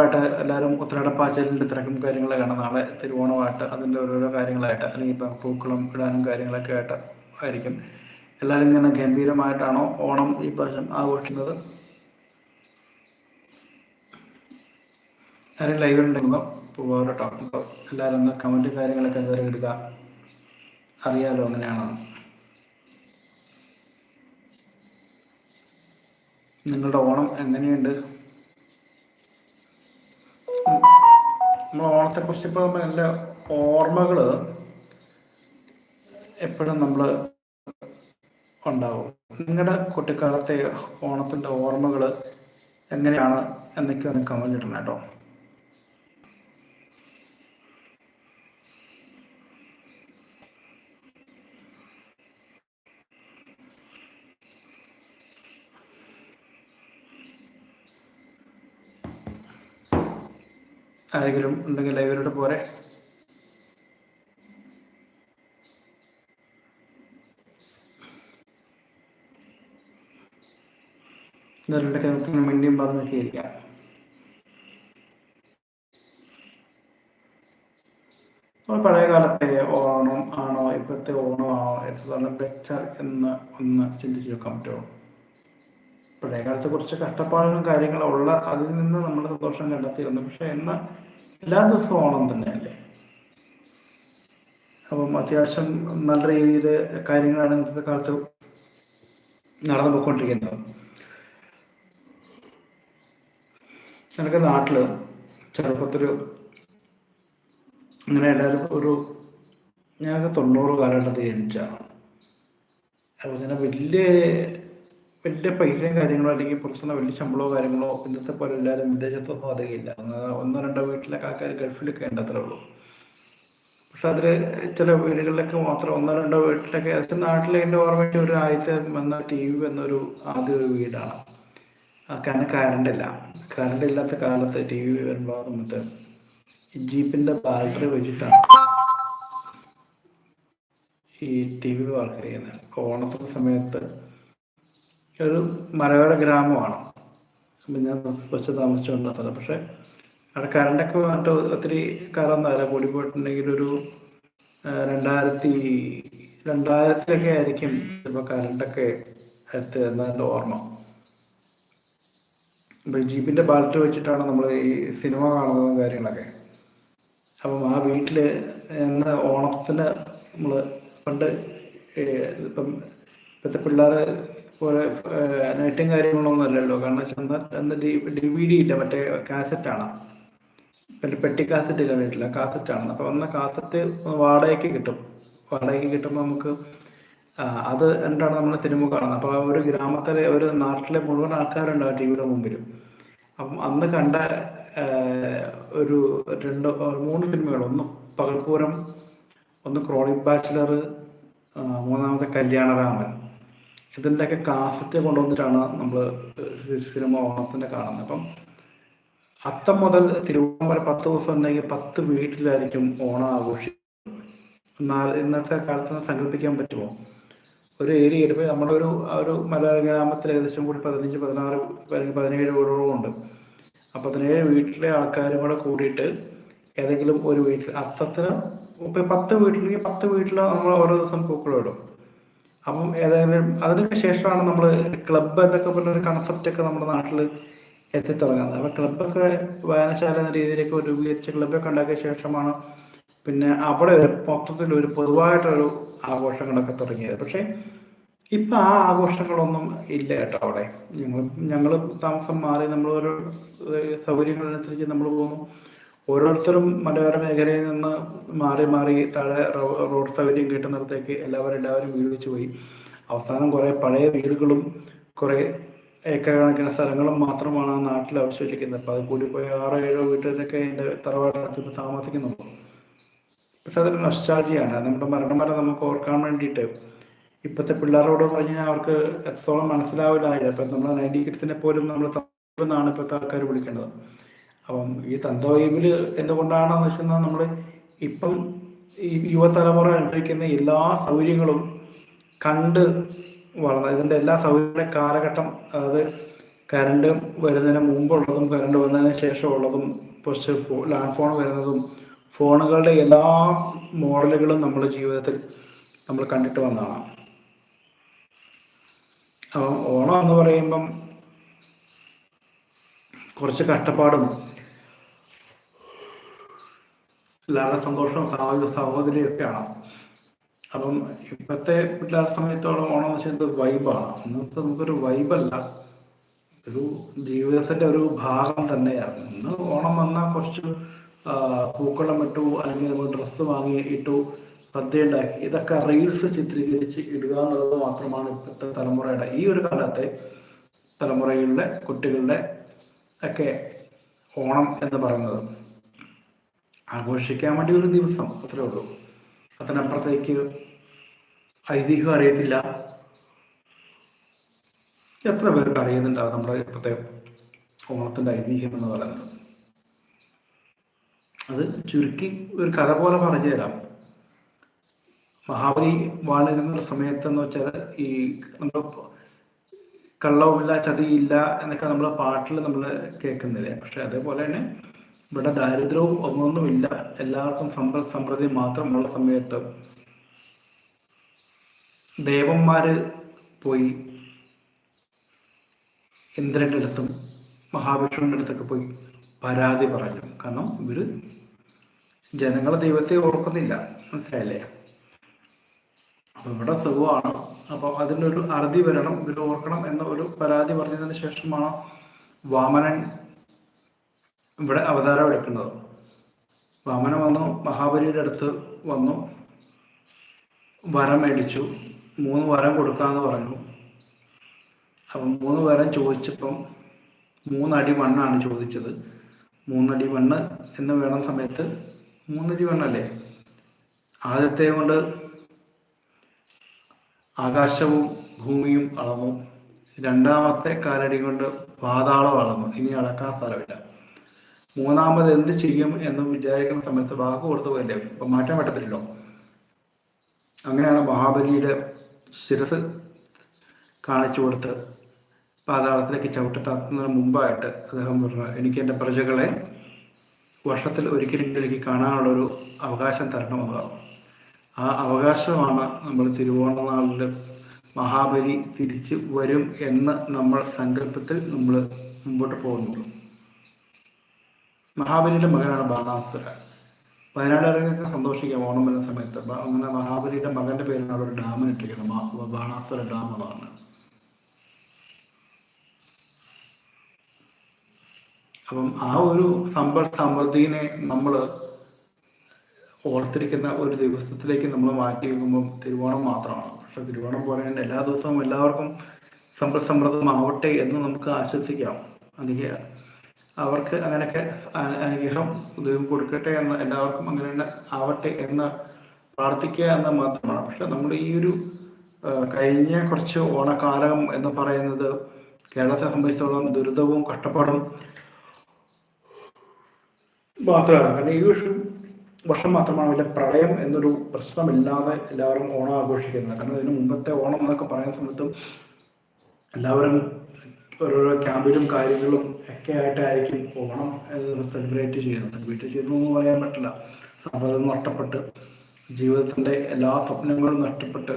ആയിട്ട് എല്ലാവരും ഉത്തരാടപ്പാച്ചലിന്റെ തിരക്കും കാര്യങ്ങളൊക്കെയാണ് നാളെ തിരുവോണമായിട്ട് അതിന്റെ ഓരോരോ കാര്യങ്ങളായിട്ട് അല്ലെങ്കിൽ ഇപ്പം പൂക്കളം ഇടാനും കാര്യങ്ങളൊക്കെ ആയിട്ട് ആയിരിക്കും. എല്ലാവരും ഇങ്ങനെ ഗംഭീരമായിട്ടാണോ ഓണം ഈ പ്രാവശ്യം ആഘോഷിക്കുന്നത്? ലൈവ് ഉണ്ടെങ്കിൽ പോകാറ് കേട്ടോ. അപ്പോൾ എല്ലാവരും ഒന്ന് കമന്റ് കാര്യങ്ങളൊക്കെ എന്തായാലും ഇടുക. അറിയാലോ അങ്ങനെയാണെന്ന് നിങ്ങളുടെ ഓണം എങ്ങനെയുണ്ട്? നമ്മൾ ഓണത്തെക്കുറിച്ച് ഇപ്പോൾ എല്ലാ ഓർമ്മകൾ എപ്പോഴും നമ്മൾ ഉണ്ടാവും. നിങ്ങളുടെ കുട്ടിക്കാലത്തെ ഓണത്തിന്റെ ഓർമ്മകൾ എങ്ങനെയാണ് എന്നൊക്കെ ഒന്ന് കമന്റ് ഇടണം കേട്ടോ. ആരെങ്കിലും ഉണ്ടെങ്കിൽ ലൈവിലോട്ട് പോരെ. ഇതിലൂടെയൊക്കെ നമുക്ക് മിണ്ടിയും പറഞ്ഞൊക്കെ ഇരിക്കാം പഴയ കാലത്തെ ഓണം ആണോ ഇപ്പോഴത്തെ ഓണം ആണോ എത്ര ബെറ്റർ എന്ന് ഒന്ന് ചിന്തിച്ചു നോക്കാൻ പറ്റുമോ? പഴയ കുറച്ച് കഷ്ടപ്പാടുകളും കാര്യങ്ങളും ഉള്ള അതിൽ നിന്ന് നമ്മൾ സന്തോഷം കണ്ടെത്തിയിരുന്നു. പക്ഷെ ഇന്ന് എല്ലാ ദിവസവും ഓണം തന്നെയല്ലേ? അപ്പം അത്യാവശ്യം നല്ല രീതിയിൽ കാര്യങ്ങളാണ് ഇന്നത്തെ കാലത്ത് നടന്നു പോയിക്കൊണ്ടിരിക്കുന്നത് എനിക്ക് നാട്ടിൽ ചെറുപ്പത്തിൽ അങ്ങനെ എല്ലാവരും ഒരു ഞങ്ങൾക്ക് തൊണ്ണൂറ് കാലഘട്ടത്തിൽ ജനിച്ചാണ് അപ്പോൾ ഇങ്ങനെ വലിയ വലിയ പൈസയും കാര്യങ്ങളോ അല്ലെങ്കിൽ പുറത്തുനിന്ന് വലിയ ശമ്പളമോ കാര്യങ്ങളോ ഇന്നത്തെ പോലെ എല്ലാവരും വിദേശത്തൊന്നും അധികമില്ല. ഒന്നോ രണ്ടോ വീട്ടിലൊക്കെ ആൾക്കാർ ഗൾഫിലൊക്കെ ഉണ്ട് അത്രേ ഉള്ളൂ. പക്ഷെ അതിൽ ചില വീടുകളിലൊക്കെ മാത്രം ഒന്നോ രണ്ടോ വീട്ടിലൊക്കെ ഏകദേശം നാട്ടിലെ എന്റെ ഓർമ്മയ്ക്ക് ഒരു ആദ്യത്തെ വന്ന ടി വി വന്നൊരു ആദ്യ ഒരു വീടാണ്. കാരണം കറണ്ട് ഇല്ല. കറണ്ട് ഇല്ലാത്ത കാലത്ത് ടി വി വരുമ്പോൾ നമുക്ക് ജീപ്പിന്റെ ബാറ്ററി വെച്ചിട്ടാണ് ഈ ടി വി വർക്ക് ചെയ്യുന്നത്. ഓണത്തിന്റെ സമയത്ത് ഒരു മലയോര ഗ്രാമമാണ്. ഞാൻ കുറച്ച് സ്ഥലം പക്ഷേ അവിടെ കറണ്ടൊക്കെ വന്നിട്ട് ഒത്തിരി കാലം അല്ല കൂടി പോയിട്ടുണ്ടെങ്കിൽ ഒരു രണ്ടായിരത്തി രണ്ടായിരത്തിലൊക്കെ ആയിരിക്കും ചിലപ്പോൾ കറണ്ടൊക്കെ എത്തുക എന്നതിന്റെ ഓർമ്മ. ഇപ്പം ജീപ്പിന്റെ ബാറ്ററി വെച്ചിട്ടാണ് നമ്മൾ ഈ സിനിമ കാണുന്നതും കാര്യങ്ങളൊക്കെ. അപ്പം ആ വീട്ടിൽ എന്ന ഓണത്തിന് നമ്മൾ പണ്ട് ഇപ്പം ഇപ്പോഴത്തെ പിള്ളേർ പോലെ നെറ്റും കാര്യങ്ങളൊന്നും അല്ലല്ലോ. കാരണം വെച്ചാൽ അന്ന് ഡി വി ഡി ഇല്ല? മറ്റേ കാസറ്റാണ്. ആണ് പെട്ടി കാസറ്റ് കാസറ്റ് കാസറ്റാണ്. അപ്പോൾ വന്ന കാസറ്റ് വാടകയ്ക്ക് കിട്ടും. വാടകയ്ക്ക് കിട്ടുമ്പോൾ നമുക്ക് അത് എന്താണ് നമ്മുടെ സിനിമ കാണുന്നത്. അപ്പോൾ ഒരു ഗ്രാമത്തിലെ ഒരു നാട്ടിലെ മുഴുവൻ ആൾക്കാരുണ്ട് ആ ടി വിയുടെ മുമ്പിൽ അപ്പം അന്ന് കണ്ട ഒരു രണ്ട് മൂന്ന് സിനിമകൾ. ഒന്ന് പകൽപൂരം ഒന്ന് ക്രോണിക് ബാച്ചിലർ മൂന്നാമത്തെ കല്യാണരാമൻ. ഇതിന്റെയൊക്കെ കാസറ്റ് കൊണ്ടുവന്നിട്ടാണ് നമ്മൾ സിനിമ ഓണത്തിന്റെ കാണുന്നത്. അപ്പം അത്തം മുതൽ തിരുവോണം വരെ പത്ത് ദിവസം ഉണ്ടെങ്കിൽ പത്ത് വീട്ടിലായിരിക്കും ഓണം ആഘോഷിക്കുന്നത്. എന്നാൽ ഇന്നത്തെ കാലത്ത് സങ്കല്പിക്കാൻ പറ്റുമോ? ഒരു ഏരിയ ഇപ്പോൾ നമ്മുടെ ഒരു ഒരു മലയാള ഗ്രാമത്തിൽ ഏകദേശം കൂടി പതിനഞ്ച് പതിനാറ് അല്ലെങ്കിൽ പതിനേഴ് വീടുകളും ഉണ്ട്. ആ പതിനേഴ് വീട്ടിലെ ആൾക്കാരും കൂടെ കൂടിയിട്ട് ഏതെങ്കിലും ഒരു വീട്ടിൽ അത്തത്തിന് ഇപ്പം പത്ത് വീട്ടിലെങ്കിൽ പത്ത് വീട്ടിൽ നമ്മൾ ഓരോ ദിവസം പൂക്കളം ഇടും. അപ്പം ഏതായാലും അതിനൊക്കെ ശേഷമാണ് നമ്മൾ ക്ലബ്ബ് എന്നൊക്കെ പറഞ്ഞൊരു കൺസെപ്റ്റ് ഒക്കെ നമ്മുടെ നാട്ടിൽ എത്തിത്തുടങ്ങുന്നത്. അപ്പം ക്ലബ്ബൊക്കെ വായനശാല എന്ന രീതിയിലേക്ക് രൂപീകരിച്ച ക്ലബ്ബൊക്കെ ഉണ്ടാക്കിയ ശേഷമാണ് പിന്നെ അവിടെ മൊത്തത്തിൽ ഒരു പൊതുവായിട്ടൊരു ആഘോഷങ്ങളൊക്കെ തുടങ്ങിയത്. പക്ഷേ ഇപ്പം ആ ആഘോഷങ്ങളൊന്നും ഇല്ല കേട്ടോ അവിടെ. ഞങ്ങൾ ഞങ്ങൾ താമസം മാറി നമ്മൾ സൗകര്യങ്ങളനുസരിച്ച് നമ്മൾ പോകുന്നു. ഓരോരുത്തരും മലയോര മേഖലയിൽ നിന്ന് മാറി മാറി താഴെ റോഡ് സൗകര്യം കിട്ടുന്നിടത്തേക്ക് എല്ലാവരും എല്ലാവരും വീട് വെച്ച് പോയി. അവസാനം കുറേ പഴയ വീടുകളും കുറേ ഏക്കർ കണക്കിന് സ്ഥലങ്ങളും മാത്രമാണ് ആ നാട്ടിൽ അവശേഷിക്കുന്നത്. അപ്പോൾ അത് കൂടി പോയി ആറോ ഏഴോ വീട്ടിലൊക്കെ അതിന്റെ തറവാടിനകത്ത് താമസിക്കുന്നുള്ളൂ. പക്ഷെ അതൊരു നൊസ്റ്റാൾജിയാണ് നമ്മുടെ മരണം വരെ നമുക്ക് ഓർക്കാൻ വേണ്ടിയിട്ട് ഇപ്പോഴത്തെ പിള്ളേരോട് പറഞ്ഞാൽ അവർക്ക് എത്രത്തോളം മനസ്സിലാവില്ല ഇപ്പം നമ്മൾ നയന്റി കിഡ്സിനെ പോലും നമ്മൾ തന്നാണ് ഇപ്പോഴത്തെ ആൾക്കാർ വിളിക്കേണ്ടത്. അപ്പം ഈ തന്തവൈബിൽ എന്തുകൊണ്ടാണെന്ന് വെച്ചാൽ നമ്മൾ ഇപ്പം ഈ യുവതലമുറ അനുഭവിക്കുന്ന എല്ലാ സൗകര്യങ്ങളും കണ്ട് വളർന്ന ഇതിന്റെ എല്ലാ സൗകര്യ കാലഘട്ടം അതായത് കറണ്ട് വരുന്നതിന് മുമ്പുള്ളതും കറണ്ട് വന്നതിന് ശേഷമുള്ളതും കുറച്ച് ഫോ ലാൻഡ് ഫോൺ വരുന്നതും ഫോണുകളുടെ എല്ലാ മോഡലുകളും നമ്മൾ ജീവിതത്തിൽ നമ്മൾ കണ്ടിട്ട് വന്നതാണ്. അപ്പം ഓണം എന്ന് പറയുമ്പം കുറച്ച് കഷ്ടപ്പാടും എല്ലാവരുടെ സന്തോഷവും സാമൂഹിക സഹോദരിയും ഒക്കെയാണ് അപ്പം ഇപ്പോഴത്തെ പിള്ളേരുടെ സമയത്തോളം ഓണം എന്ന് വെച്ചാൽ വൈബാണ് ഇന്നത്തെ നമുക്കൊരു വൈബല്ല ഒരു ജീവിതത്തിന്റെ ഒരു ഭാഗം തന്നെയാണ് ഇന്ന് ഓണം വന്നാൽ കുറച്ച് പൂക്കളം ഇട്ടു അല്ലെങ്കിൽ നമ്മൾ ഡ്രസ്സ് വാങ്ങി ഇട്ടു സദ്യ ഉണ്ടാക്കി ഇതൊക്കെ റീൽസ് ചിത്രീകരിച്ച് ഇടുക എന്നുള്ളത് മാത്രമാണ് ഇപ്പോഴത്തെ തലമുറയുടെ ഈ ഒരു കാലത്തെ തലമുറയിലെ കുട്ടികളുടെ ഒക്കെ ഓണം എന്ന് പറയുന്നത്. ആഘോഷിക്കാൻ വേണ്ടി ഒരു ദിവസം അത്രേ ഉള്ളൂ. അതിനപ്പുറത്തേക്ക് ഐതിഹ്യം അറിയത്തില്ല. എത്ര പേർക്ക് അറിയുന്നുണ്ടാവും നമ്മുടെ ഇപ്പോഴത്തെ ഓണത്തിന്റെ ഐതിഹ്യം എന്ന് പറയുന്നത്? അത് ചുരുക്കി ഒരു കഥ പോലെ പറഞ്ഞു തരാം. മഹാബലി വാണിരുന്ന സമയത്തെന്ന് വെച്ചാൽ ഈ നമ്മൾ കള്ളവുമില്ല ചതിയില്ല എന്നൊക്കെ നമ്മൾ പാട്ടിൽ നമ്മൾ കേൾക്കുന്നില്ലേ? പക്ഷെ അതേപോലെ തന്നെ ഇവിടെ ദാരിദ്ര്യവും ഒന്നൊന്നുമില്ല. എല്ലാവർക്കും സമ്പൽ സമൃദ്ധി മാത്രമുള്ള സമയത്ത് ദേവന്മാര് പോയി ഇന്ദ്രന്റെ അടുത്തും മഹാവിഷ്ണുവിന്റെ അടുത്തൊക്കെ പോയി പരാതി പറഞ്ഞു. കാരണം ഇവർ ജനങ്ങളെ ദൈവത്തെ ഓർക്കുന്നില്ല. മനസ്സിലായില്ലേ? അപ്പൊ ഇവിടെ സുഖമാണ്. അപ്പൊ അതിനൊരു അറുതി വരണം ഇവർ ഓർക്കണം എന്ന ഒരു പരാതി പറഞ്ഞതിന് ശേഷമാണ് വാമനൻ ഇവിടെ അവതാരം എടുക്കുന്നത്. വാമനൻ വന്നു മഹാബലിയുടെ അടുത്ത് വന്നു വരം മേടിച്ചു മൂന്ന് വരം കൊടുക്കാന്ന് പറഞ്ഞു. അപ്പം മൂന്ന് വരം ചോദിച്ചപ്പം മൂന്നടി മണ്ണാണ് ചോദിച്ചത്. മൂന്നടി മണ്ണ് എന്ന് വേണം സമയത്ത് മൂന്നടി മണ്ണല്ലേ? ആദ്യത്തെ കൊണ്ട് ആകാശവും ഭൂമിയും അളന്നു. രണ്ടാമത്തെ കാലടി കൊണ്ട് പാതാളം അളന്നു. ഇനി അളക്കാൻ സ്ഥലമില്ല. മൂന്നാമത് എന്ത് ചെയ്യും എന്ന് വിചാരിക്കുന്ന സമയത്ത് വാക്ക് കൊടുത്തു പോയില്ലേ? ഇപ്പൊ മാറ്റാൻ പറ്റത്തില്ലല്ലോ. അങ്ങനെയാണ് മഹാബലിയുടെ ശിരസ് കാണിച്ചു കൊടുത്ത് പാതാളത്തിലേക്ക് ചവിട്ടി താത്തുന്നതിന് മുമ്പായിട്ട് അദ്ദേഹം പറഞ്ഞു എനിക്ക് എന്റെ പ്രജകളെ വർഷത്തിൽ ഒരിക്കലെങ്കിലും എനിക്ക് കാണാനുള്ളൊരു അവകാശം തരണമെന്ന് ആ അവകാശമാണ് നമ്മൾ തിരുവോണനാളിൽ മഹാബലി തിരിച്ചു വരും എന്ന് നമ്മൾ സങ്കല്പത്തിൽ നമ്മൾ മുമ്പോട്ട് പോകുന്നുള്ളൂ. മഹാബലിയുടെ മകനാണ് ബാണാസുര. വയനാടുകാർക്കൊക്കെ സന്തോഷിക്കാം ഓണം വരുന്ന സമയത്ത് അങ്ങനെ മഹാബലിയുടെ മകന്റെ പേരാണ് ഒരു ഡാമിന് ഇട്ടിരിക്കുന്നത് ബാണാസുര ഡാം എന്നാണ് അപ്പം ആ ഒരു സമ്പൽ സമൃദ്ധിനെ നമ്മൾ ഓർത്തിരിക്കുന്ന ഒരു ദിവസത്തിലേക്ക് നമ്മൾ മാറ്റി വെക്കുമ്പോൾ തിരുവോണം മാത്രമാണ്. പക്ഷെ തിരുവോണം പോലെ തന്നെ എല്ലാ ദിവസവും എല്ലാവർക്കും സമ്പൽ സമൃദ്ധമാവട്ടെ എന്ന് നമുക്ക് ആശ്വസിക്കാം. അല്ലെങ്കിൽ അവർക്ക് അങ്ങനെയൊക്കെ അനുഗ്രഹം ദൈവം കൊടുക്കട്ടെ എന്ന് എല്ലാവർക്കും അങ്ങനെ ആവട്ടെ എന്ന് പ്രാർത്ഥിക്കുക എന്ന് മാത്രമാണ്. പക്ഷെ നമ്മുടെ ഈ ഒരു കഴിഞ്ഞ കുറച്ച് ഓണക്കാലം എന്ന് പറയുന്നത് കേരളത്തെ സംബന്ധിച്ചിടത്തോളം ദുരിതവും കഷ്ടപ്പാടും മാത്രമാണ്. കാരണം ഈ വർഷം വർഷം മാത്രമാണ് വലിയ പ്രളയം എന്നൊരു പ്രശ്നമില്ലാതെ എല്ലാവരും ഓണം ആഘോഷിക്കുന്നത്. കാരണം ഇതിന് മുമ്പത്തെ ഓണം എന്നൊക്കെ പറയുന്ന സമയത്തും എല്ലാവരും ഓരോരോ ക്യാമ്പിലും കാര്യങ്ങളും ഒക്കെ ആയിട്ടായിരിക്കും ഓണം സെലിബ്രേറ്റ് ചെയ്യുന്നത്. സെലിബ്രേറ്റ് ചെയ്യുന്നു എന്ന് പറയാൻ പറ്റില്ല. സമ്മതം നഷ്ടപ്പെട്ട് ജീവിതത്തിന്റെ എല്ലാ സ്വപ്നങ്ങളും നഷ്ടപ്പെട്ട്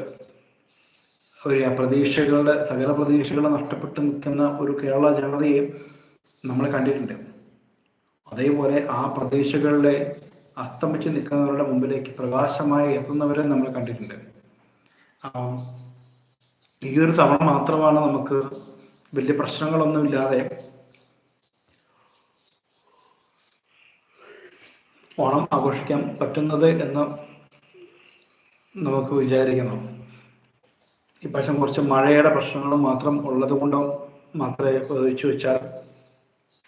ഒരു പ്രതീക്ഷകളുടെ സകല പ്രതീക്ഷകളെ നഷ്ടപ്പെട്ട് നിൽക്കുന്ന ഒരു കേരള ജനതയെ നമ്മൾ കണ്ടിട്ടുണ്ട്. അതേപോലെ ആ പ്രതീക്ഷകളുടെ അസ്തമിച്ച് നിൽക്കുന്നവരുടെ മുമ്പിലേക്ക് പ്രകാശമായി എത്തുന്നവരെ നമ്മൾ കണ്ടിട്ടുണ്ട്. ഈ ഒരു തവണ മാത്രമാണ് നമുക്ക് വലിയ പ്രശ്നങ്ങളൊന്നുമില്ലാതെ ഓണം ആഘോഷിക്കാൻ പറ്റുന്നത് എന്ന് നമുക്ക് വിചാരിക്കുന്നു. ഈ പ്രാവശ്യം കുറച്ച് മഴയുടെ പ്രശ്നങ്ങൾ മാത്രം ഉള്ളത് കൊണ്ടോ മാത്രമേ ഒഴിച്ചു വെച്ചാൽ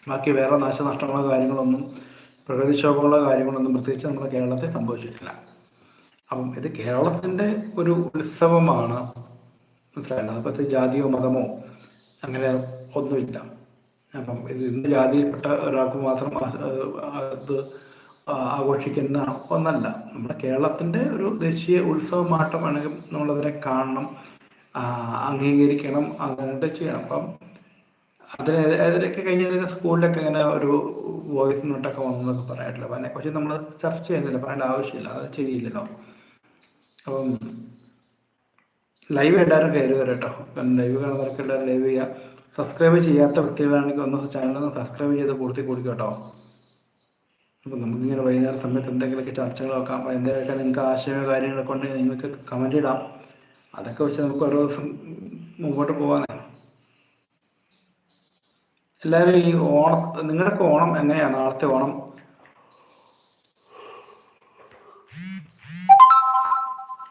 ബാക്കി വേറെ നാശനഷ്ടങ്ങളോ കാര്യങ്ങളൊന്നും പ്രകൃതിക്ഷോഭങ്ങളോ കാര്യങ്ങളൊന്നും പ്രത്യേകിച്ച് നമ്മുടെ കേരളത്തിൽ സംഭവിച്ചിട്ടില്ല. അപ്പം ഇത് കേരളത്തിന്റെ ഒരു ഉത്സവമാണ്. മനസ്സിലായത് അതിപ്പോൾ ജാതിയോ മതമോ അങ്ങനെ ഒന്നുമില്ല. അപ്പം ഇന്ന് ജാതിയിൽപ്പെട്ട ഒരാൾക്ക് മാത്രം അത് ആഘോഷിക്കുന്ന ഒന്നല്ല. നമ്മുടെ കേരളത്തിന്റെ ഒരു ദേശീയ ഉത്സവമാട്ടം വേണമെങ്കിൽ നമ്മളതിനെ കാണണം അംഗീകരിക്കണം അങ്ങനെ ചെയ്യണം. അപ്പം അതിന് അതിലൊക്കെ കഴിഞ്ഞ സ്കൂളിലൊക്കെ ഇങ്ങനെ ഒരു വോയിസ് നോട്ടൊക്കെ വന്നതൊക്കെ പറയാറില്ല അപ്പം അതിനെക്കുറിച്ച് നമ്മൾ ചർച്ച ചെയ്യുന്നില്ല പറയേണ്ട ആവശ്യമില്ല. അത് ചെയ്യില്ലല്ലോ അപ്പം ലൈവ് എല്ലാവരും കയറി വരാം കേട്ടോ ലൈവ് കാണുന്നവർക്ക് എല്ലാവരും ലൈവ് ചെയ്യാം. സബ്സ്ക്രൈബ് ചെയ്യാത്ത വ്യക്തികളാണെങ്കിൽ ഒന്ന് ചാനലൊന്ന് സബ്സ്ക്രൈബ് ചെയ്ത് പൂർത്തി കൂടി കേട്ടോ. അപ്പം നമുക്കിങ്ങനെ വൈകുന്നേരം സമയത്ത് എന്തെങ്കിലുമൊക്കെ ചർച്ചകൾ നോക്കാം. എന്തെങ്കിലുമൊക്കെ നിങ്ങൾക്ക് ആശയമോ കാര്യങ്ങളൊക്കെ ഉണ്ടെങ്കിൽ നിങ്ങൾക്ക് കമന്റ് ഇടാം. അതൊക്കെ വെച്ച് നമുക്ക് ഓരോ ദിവസം മുമ്പോട്ട് പോകാനേ എല്ലാവരും ഈ ഓണം നിങ്ങളൊക്കെ ഓണം എങ്ങനെയാണ് നാളത്തെ ഓണം?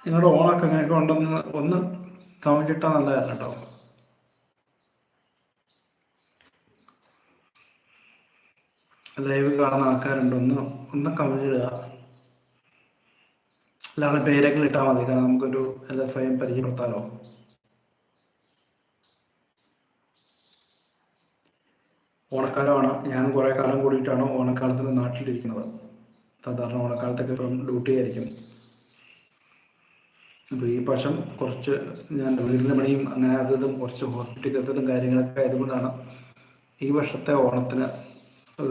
നിങ്ങളുടെ ഓണൊക്കെ എങ്ങനെയൊക്കെ ഉണ്ടെന്ന് ഒന്ന് കമന്റ് ഇട്ടാൽ നല്ലതായിരുന്നു കേട്ടോ. ലൈവ് കാണുന്ന ആൾക്കാരുണ്ട് ഒന്ന് ഒന്ന് കമന്റ് ഇടുക. അല്ലാതെ പേരൊക്കെ ഇട്ടാൽ മതി കാരണം നമുക്കൊരു എൽ എഫ് സ്വയം പരിചയപ്പെടുത്താലോ. ഓണക്കാലമാണ് ഞാൻ കുറേ കാലം കൂടിയിട്ടാണ് ഓണക്കാലത്തിന് നാട്ടിലിരിക്കുന്നത്. സാധാരണ ഓണക്കാലത്തൊക്കെ ഇപ്പം ഡ്യൂട്ടി ആയിരിക്കും. അപ്പോൾ ഈ പക്ഷം കുറച്ച് ഞാൻ വീടിന്റെ പണിയും അങ്ങനെ അതും കുറച്ച് ഹോസ്പിറ്റൽ കേസുകളും കാര്യങ്ങളൊക്കെ ആയതുകൊണ്ടാണ് ഈ വർഷത്തെ ഓണത്തിന്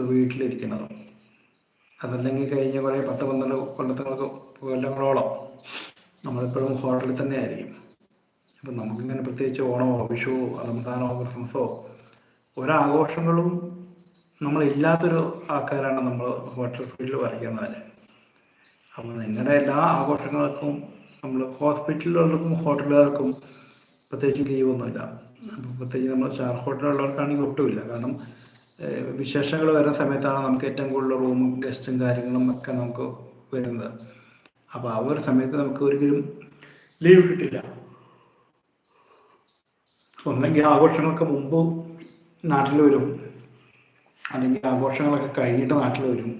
വീട്ടിലിരിക്കുന്നത്. അതല്ലെങ്കിൽ കഴിഞ്ഞ കുറേ പത്ത് പന്ത്രണ്ട് കൊല്ലത്തങ്ങൾക്ക് കൊല്ലങ്ങളോളം നമ്മളിപ്പോഴും ഹോട്ടലിൽ തന്നെ ആയിരിക്കും അപ്പം നമുക്കിങ്ങനെ പ്രത്യേകിച്ച് ഓണമോ വിഷുവോ റംസാനോ ക്രിസ്മസോ ഒരാഘോഷങ്ങളും നമ്മളില്ലാത്തൊരു ആൾക്കാരാണ് നമ്മൾ ഹോട്ടൽ ഫീൽഡിൽ വരയ്ക്കുന്നവർ അപ്പം നിങ്ങളുടെ എല്ലാ ആഘോഷങ്ങൾക്കും നമ്മൾ ഹോസ്പിറ്റലിലുള്ളവർക്കും ഹോട്ടലുകാർക്കും പ്രത്യേകിച്ച് ലീവൊന്നുമില്ല. പ്രത്യേകിച്ച് നമ്മൾ സ്റ്റാർ ഹോട്ടലുള്ളവർക്കാണെങ്കിൽ ഒട്ടുമില്ല. കാരണം വിശേഷങ്ങൾ വരുന്ന സമയത്താണ് നമുക്ക് ഏറ്റവും കൂടുതൽ റൂമും ഗസ്റ്റും കാര്യങ്ങളും ഒക്കെ നമുക്ക് വരുന്നത്. അപ്പോൾ ആ ഒരു സമയത്ത് നമുക്ക് ഒരിക്കലും ലീവ് കിട്ടില്ല. ഒന്നെങ്കിൽ ആഘോഷങ്ങൾക്ക് മുമ്പ് നാട്ടിൽ വരും. അല്ലെങ്കിൽ ആഘോഷങ്ങളൊക്കെ കഴിഞ്ഞിട്ട് നാട്ടിൽ വരും.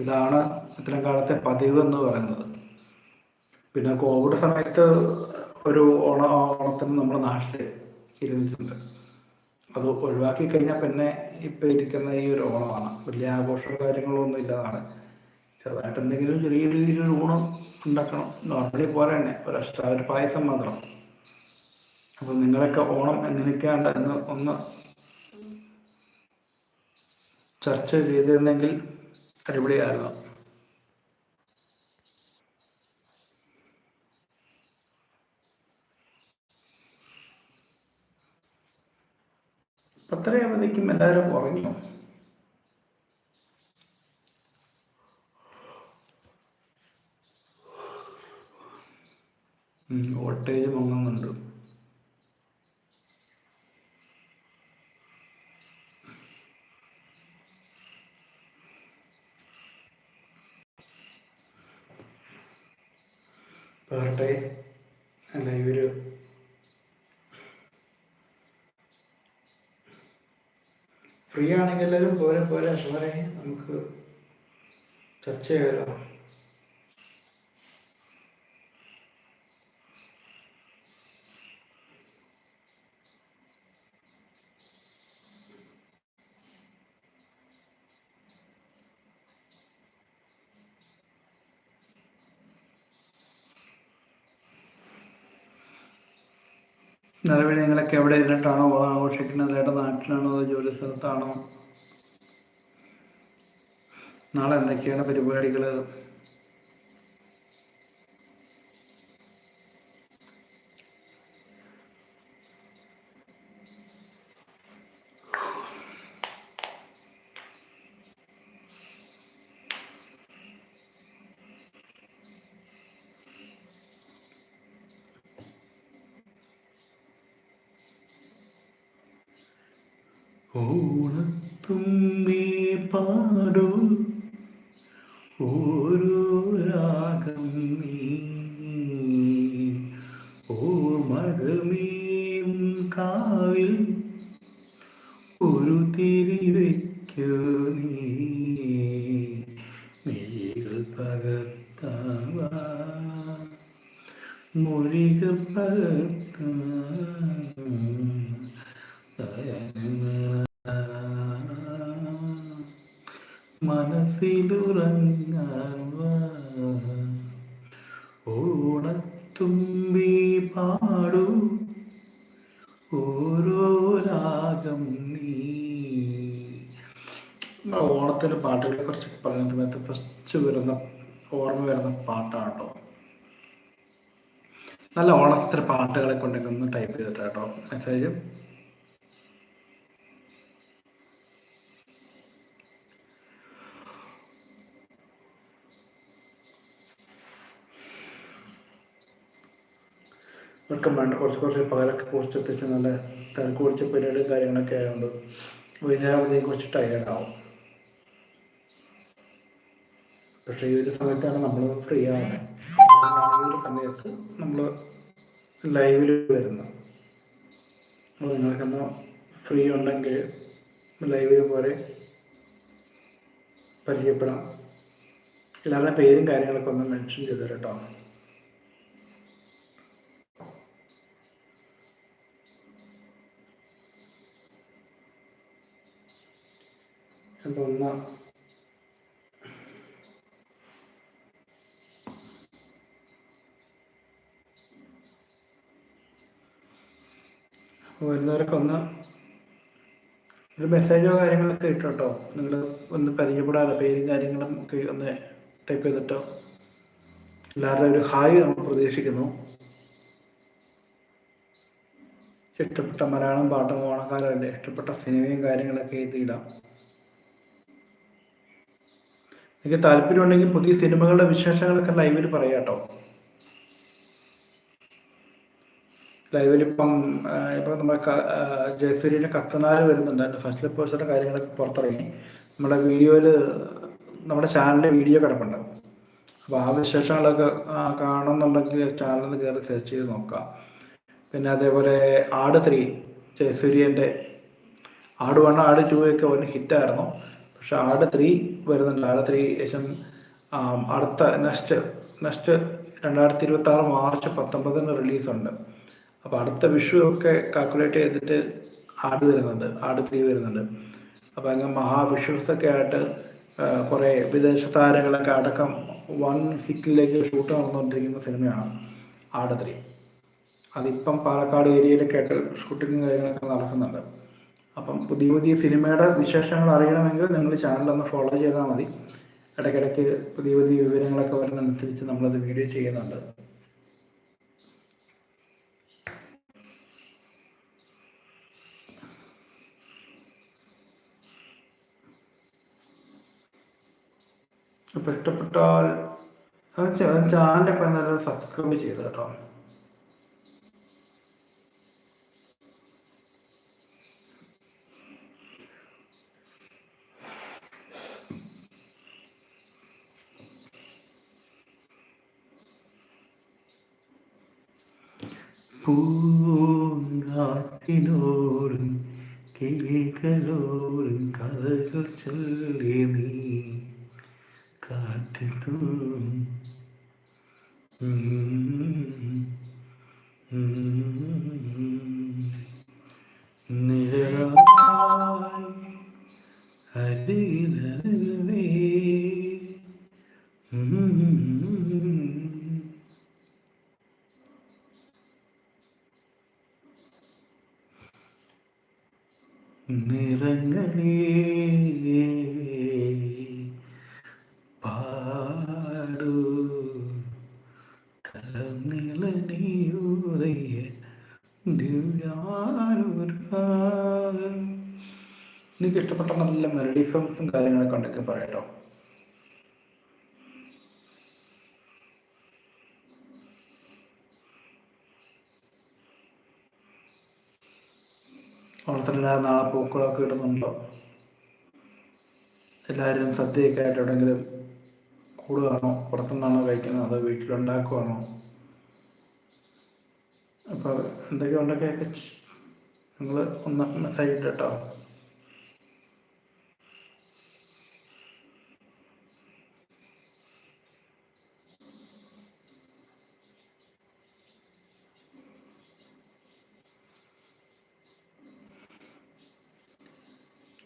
ഇതാണ് ഇത്തരം കാലത്തെ പതിവ് എന്ന് പറയുന്നത്. പിന്നെ കോവിഡ് സമയത്ത് ഒരു ഓണ ഓണത്തിന് നമ്മുടെ നാട്ടിൽ ഇരുന്നിട്ടുണ്ട്. അത് ഒഴിവാക്കി കഴിഞ്ഞാൽ പിന്നെ ഇപ്പം ഇരിക്കുന്ന ഈ ഒരു ഓണമാണ്. വലിയ ആഘോഷ കാര്യങ്ങളൊന്നും ഇല്ലാതാണ്. ചെറുതായിട്ട് എന്തെങ്കിലും ചെറിയ രീതിയിലൊരു ഊണം ഉണ്ടാക്കണം. നോർമലി പോലെ തന്നെ ഒരു അഷ്ട ഒരു പായസം മാത്രം. അപ്പം നിങ്ങളൊക്കെ ഓണം എങ്ങനെയൊക്കെയാണ് എന്ന് ഒന്ന് ചർച്ച ചെയ്തിരുന്നെങ്കിൽ അടിപൊളിയായിരുന്നു. പത്തരയാകുമ്പോഴത്തേക്കും എല്ലാവരും കുറഞ്ഞു വോൾട്ടേജ് പൊങ്ങുന്നുണ്ട്. പേർട്ടെ ലൈവിൽ ഫ്രീ ആണെങ്കിൽ എല്ലാവരും പോരെ പോരെ. പോരെ. നമുക്ക് ചർച്ച ചെയ്യാമല്ലോ നിലവിൽ നിങ്ങളൊക്കെ എവിടെ ഇരുന്നിട്ടാണോ ഓണം ആഘോഷിക്കുന്നത്? ഏട്ടാ നാട്ടിലാണോ അതോ ജോലി സ്ഥലത്താണോ? നാളെ എന്തൊക്കെയാണ് പരിപാടികൾ ഓണത്തുമ്പി പാടും. ഓരോ രാഗം ഓണത്തുമ്പി പാടൂ. ഓരോ രാഗം നീ ഓണത്തിന്റെ പാട്ടുകളെ കുറിച്ച് പറയുന്ന സമയത്ത് ഫസ്റ്റ് വരുന്ന ഓർമ്മ വരുന്ന പാട്ടാണ് നല്ല ഓണത്തിന്റെ പാട്ടുകളൊക്കെ കൊണ്ടെങ്കിൽ ഒന്ന് ടൈപ്പ് ചെയ്തിട്ടാട്ടോ മെസ്സേജ് വെൽക്കം വേണ്ട. കുറച്ച് കുറച്ച് പകലൊക്കെ പോസ്റ്റ് എത്തിച്ച് നല്ല തിരക്ക് കുറച്ച് പരിപാടിയും കാര്യങ്ങളൊക്കെ ആയതുകൊണ്ട് വൈകുന്നേരം ആകുമ്പോഴത്തേക്കും കുറച്ച് ടയേർഡാവും പക്ഷേ ഈ ഒരു സമയത്താണ് നമ്മൾ ഫ്രീ ആവുന്നത്. സമയത്ത് നമ്മൾ ലൈവിൽ വരുന്നത്. അപ്പോൾ നിങ്ങൾക്കെന്ന് ഫ്രീ ഉണ്ടെങ്കിൽ ലൈവിൽ പോലെ പരിചയപ്പെടാം. എല്ലാവരുടെ പേരും കാര്യങ്ങളൊക്കെ ഒന്ന് മെൻഷൻ ചെയ്തു കേട്ടോ. അപ്പോൾ ഒന്ന് വരുന്നവരൊക്കെ ഒന്ന് ഒരു മെസ്സേജോ കാര്യങ്ങളൊക്കെ ഇട്ടോ കേട്ടോ നിങ്ങൾ ഒന്ന് പരിചയപ്പെടാതെ പേരും കാര്യങ്ങളും ഒക്കെ ഒന്ന് ടൈപ്പ് ചെയ്തിട്ടോ. എല്ലാവരുടെ ഒരു ഹായ് നമ്മൾ പ്രതീക്ഷിക്കുന്നു. ഇഷ്ടപ്പെട്ട മലയാളം പാട്ടും ഓണക്കാലമല്ലേ ഇഷ്ടപ്പെട്ട സിനിമയും കാര്യങ്ങളൊക്കെ എഴുതിയിടാം എനിക്ക് താല്പര്യമുണ്ടെങ്കിൽ പുതിയ സിനിമകളുടെ വിശേഷങ്ങളൊക്കെ ലൈവിൽ പറയാട്ടോ ലൈവിൽ ഇപ്പം ഇപ്പം നമ്മുടെ ജയസൂര്യന്റെ കത്തനാല് വരുന്നുണ്ട് അതിന്റെ ഫസ്റ്റ് പോസ്റ്ററിന്റെ കാര്യങ്ങളൊക്കെ പുറത്തിറങ്ങി. നമ്മുടെ വീഡിയോയിൽ നമ്മുടെ ചാനലിലെ വീഡിയോ കിടപ്പുണ്ട്. അപ്പോൾ ആ വിശേഷങ്ങളൊക്കെ കാണണമെന്നുണ്ടെങ്കിൽ ചാനലിൽ കയറി സെർച്ച് ചെയ്ത് നോക്കാം. പിന്നെ അതേപോലെ ആട് ത്രീ ജയസൂര്യന്റെ ആട് വൺ ആട് ടു ഒക്കെ ഒരു ഹിറ്റായിരുന്നു പക്ഷെ ആട് ത്രീ വരുന്നുണ്ട്. ആട് ത്രീ ഏകദേശം അടുത്ത നെക്സ്റ്റ് നെക്സ്റ്റ് രണ്ടായിരത്തി ഇരുപത്തി ആറ് മാർച്ച് പത്തൊമ്പതിന് റിലീസുണ്ട്. അപ്പോൾ അടുത്ത വിഷു ഒക്കെ കാൽക്കുലേറ്റ് ചെയ്തിട്ട് ആട് വരുന്നുണ്ട്. ആട് ത്രീ വരുന്നുണ്ട്. അപ്പോൾ മഹാവിഷുസ് ഒക്കെ ആയിട്ട് കുറേ വിദേശ താരങ്ങളൊക്കെ അടക്കം വൺ ഹിറ്റിലേക്ക് ഷൂട്ട് നടന്നുകൊണ്ടിരിക്കുന്ന സിനിമയാണ് ആട് ത്രീ. അതിപ്പം പാലക്കാട് ഏരിയയിലൊക്കെ ആയിട്ട് ഷൂട്ടിങ്ങും കാര്യങ്ങളൊക്കെ നടക്കുന്നുണ്ട്. അപ്പം പുതിയ പുതിയ സിനിമയുടെ വിശേഷങ്ങൾ അറിയണമെങ്കിൽ നിങ്ങൾ ചാനലൊന്ന് ഫോളോ ചെയ്താൽ മതി. ഇടയ്ക്കിടയ്ക്ക് പുതിയ പുതിയ വിവരങ്ങളൊക്കെ വരുന്നതനുസരിച്ച് നമ്മളത് വീഡിയോ ചെയ്യുന്നുണ്ട്. അപ്പോൾ ഇഷ്ടപ്പെട്ടാൽ ചാനലൊക്കെ നല്ല സബ്സ്ക്രൈബ് ചെയ്ത് കേട്ടോ. Mm-hmm. ഓണത്തിനെല്ലാവരും നാളെ പൂക്കളൊക്കെ ഇടുന്നുണ്ടോ? എല്ലാവരും സദ്യയൊക്കെ ആയിട്ട് എവിടെയെങ്കിലും കൂടുകയാണോ? പുറത്തുനിന്നാണോ കഴിക്കുന്നത്? അതോ വീട്ടിലുണ്ടാക്കുവാണോ? അപ്പോൾ എന്തൊക്കെ ഉണ്ടൊക്കെയൊക്കെ നിങ്ങൾ ഒന്ന് മെസ്സേജ് ഇട്ടോ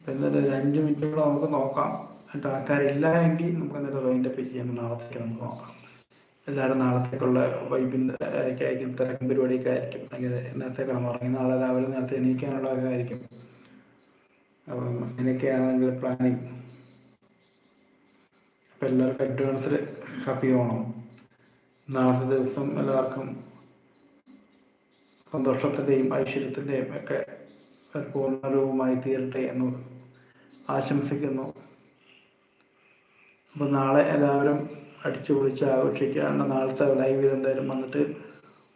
എന്തായാലും ഒരു അഞ്ച് മിനിറ്റ് നമുക്ക് നോക്കാം. എന്നിട്ട് ആൾക്കാരില്ല എങ്കിൽ നമുക്ക് എന്നിട്ട് വൈൻഡ് അപ്പ് ചെയ്യാൻ നാളത്തേക്ക് നമുക്ക് നോക്കാം. എല്ലാവരും നാളത്തേക്കുള്ള വൈബിന്റെ ആയിരിക്കും തിരക്കും പരിപാടിയൊക്കെ ആയിരിക്കും. അല്ലെങ്കിൽ നേരത്തെ കിടന്നുറങ്ങി നാളെ രാവിലെ നേരത്തെ എണീക്കാനുള്ളതൊക്കെ ആയിരിക്കും. അപ്പം അങ്ങനെയൊക്കെയാണെങ്കിൽ പ്ലാനിങ് അപ്പം എല്ലാവർക്കും അഡ്വാൻസിൽ ഹാപ്പി ഓണം നാളത്തെ ദിവസം എല്ലാവർക്കും സന്തോഷത്തിന്റെയും ഐശ്വര്യത്തിന്റെയും ഒക്കെ ഒരു പൂർണരൂപമായി തീരട്ടെ എന്ന് ആശംസിക്കുന്നു. അപ്പോൾ നാളെ എല്ലാവരും അടിച്ചു പൊളിച്ച് ആഘോഷിക്കാനുള്ള നാളത്തെ ലൈവിൽ എന്തായാലും വന്നിട്ട്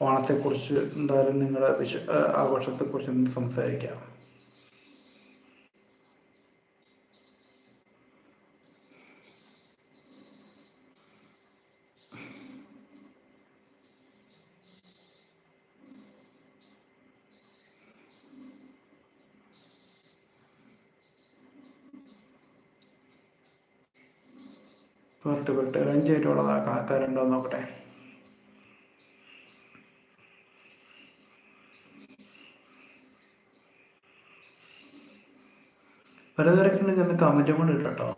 ഓണത്തെക്കുറിച്ച് എന്തായാലും നിങ്ങളുടെ വിശ ആഘോഷത്തെക്കുറിച്ച് സംസാരിക്കാം. പെട്ട് പെട്ട് റേഞ്ച് ആയിട്ടുള്ളതാ ആൾക്കാരുണ്ടോ നോക്കട്ടെ. പലതരക്കുണ്ടെങ്കിൽ ഒന്ന് കമന്റും കൂടെ ഇട്ടോ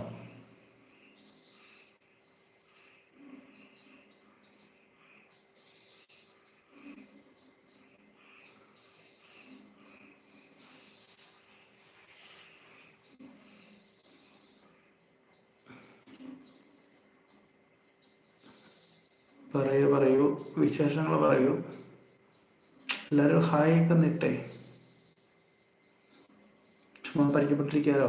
പറയൂ പറയൂ വിശേഷങ്ങൾ പറയൂ. എല്ലാവരും ഹായ് ഒക്കെ നിട്ടേ. ചുമ്മാ പരിചയപ്പെട്ടിരിക്കാരോ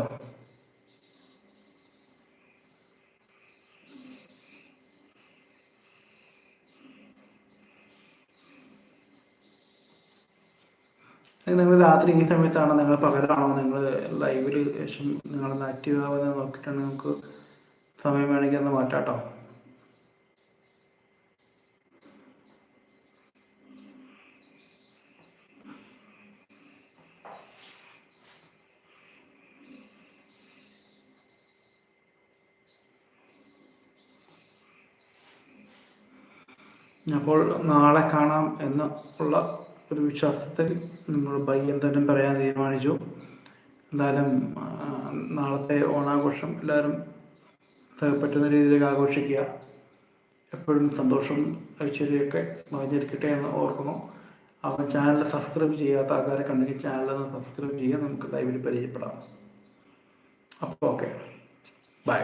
നിങ്ങൾ രാത്രി ഈ സമയത്താണോ നിങ്ങൾ പകലാണോ നിങ്ങൾ ലൈവിൽ ശേഷം നിങ്ങളൊന്ന് ആക്റ്റീവ് ആവുന്നത് നോക്കിയിട്ടാണ് നമുക്ക് സമയം വേണമെങ്കിൽ ഒന്ന് മാറ്റാട്ടോ. അപ്പോൾ നാളെ കാണാം എന്ന് ഉള്ള ഒരു വിശ്വാസത്തിൽ നമ്മൾ ബൈ തന്നെ പറയാൻ തീരുമാനിച്ചു. എന്തായാലും നാളത്തെ ഓണാഘോഷം എല്ലാവരും പറ്റുന്ന രീതിയിൽ ആഘോഷിക്കുക. എപ്പോഴും സന്തോഷം ഐശ്വര്യമൊക്കെ വാങ്ങിയിരിക്കട്ടെ എന്ന് ഓർക്കുന്നു. അപ്പം ചാനൽ സബ്സ്ക്രൈബ് ചെയ്യാത്ത ആൾക്കാരെ കണ്ടെങ്കിൽ ചാനലൊന്ന് സബ്സ്ക്രൈബ് ചെയ്യുക. നമുക്ക് ലൈവിൽ പരിചയപ്പെടാം. അപ്പോൾ ഓക്കെ ബൈ